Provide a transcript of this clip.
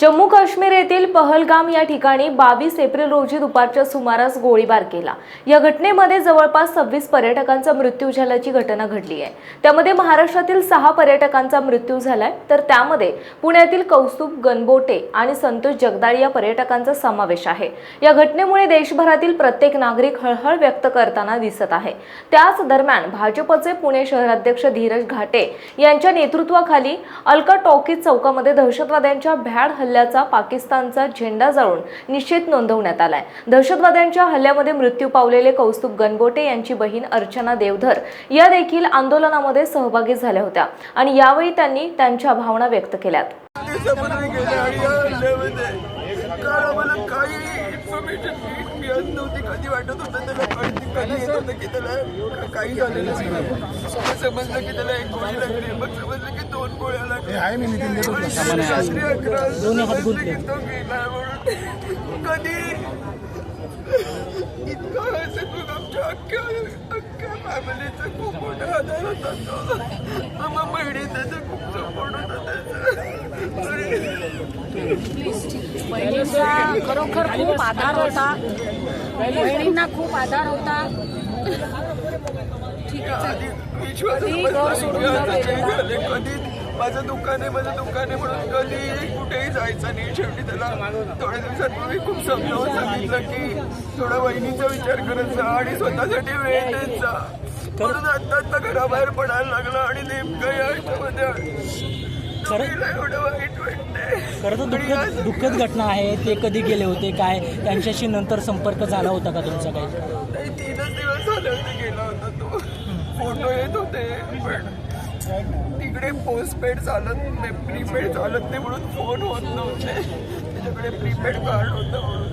जम्मू काश्मीर येथील पहलगाम या ठिकाणी बावीस एप्रिल रोजी दुपारच्या सुमारास गोळीबार केला. या घटनेमध्ये जवळपास सव्वीस पर्यटकांचा मृत्यू झाल्याची घटना घडली आहे. त्यामध्ये महाराष्ट्रातील सहा पर्यटकांचा मृत्यू झालाय. तर त्यामध्ये पुण्यातील कौस्तुभ गणबोटे आणि संतोष जगदाळ या पर्यटकांचा समावेश आहे. या घटनेमुळे देशभरातील प्रत्येक नागरिक हळहळ व्यक्त करताना दिसत आहे. त्याच दरम्यान भाजपचे पुणे शहराध्यक्ष धीरज घाटे यांच्या नेतृत्वाखाली अलका टॉकीज चौकामध्ये दहशतवाद्यांच्या भ्याड हल्ल्याचा पाकिस्तानचा झेंडा जाळून निषेध नोंदवण्यात आलाय. दहशतवाद्यांच्या हल्ल्यामध्ये मृत्यू पावलेले कौस्तुभ गणबोटे यांची बहीण अर्चना देवधर या देखील आंदोलनामध्ये सहभागी झाल्या होत्या आणि यावेळी त्यांनी त्यांच्या भावना व्यक्त केल्यात. काही इन्फॉर्मेशन कधी वाटत होतं त्याला कळती कधी येत होतं की त्याला काही झालेलं नाही. समजलं की त्याला एक गोळी लागली मग समजलं की दोन गोळ्या लागल्या आणि रात्री अकरा वाजता समजलं की तो गेला म्हणून. कधी? इतकं आमच्या अख्ख्या अख्ख्या फॅमिलीचा खूप मोठा आधार होता तो. आम्हा बहिणी त्याचा खूप सपोर्ट होता त्याचा. बहिणींचा खरोखर खूप आधार होता. बहिणींना खूप आधार होता. माझं दुकान आहे माझं दुकान आहे म्हणून कधी कुठेही जायचं नाही. शेवटी त्याला थोड्या दिवसांपूर्वी खूप समजावून सांगितलं की थोडा वहिनीचा विचार करत जा आणि स्वतःसाठी वेळ देत जा. म्हणून आता आता घराबाहेर पडायला लागला आणि नेमकं या ह्याच्यामध्ये खरं तर आणि दुःखद घटना आहे. ते कधी गेले होते काय? त्यांच्याशी नंतर संपर्क झाला होता का तुमचा काही? तीनच दिवस झाले होते गेला होता तो. फोटो येत होते पण तिकडे पोस्टपेड चालत नाही प्रीपेड चालत नाही म्हणून फोन होत नव्हते. त्याच्याकडे प्रीपेड कार्ड होतं म्हणून.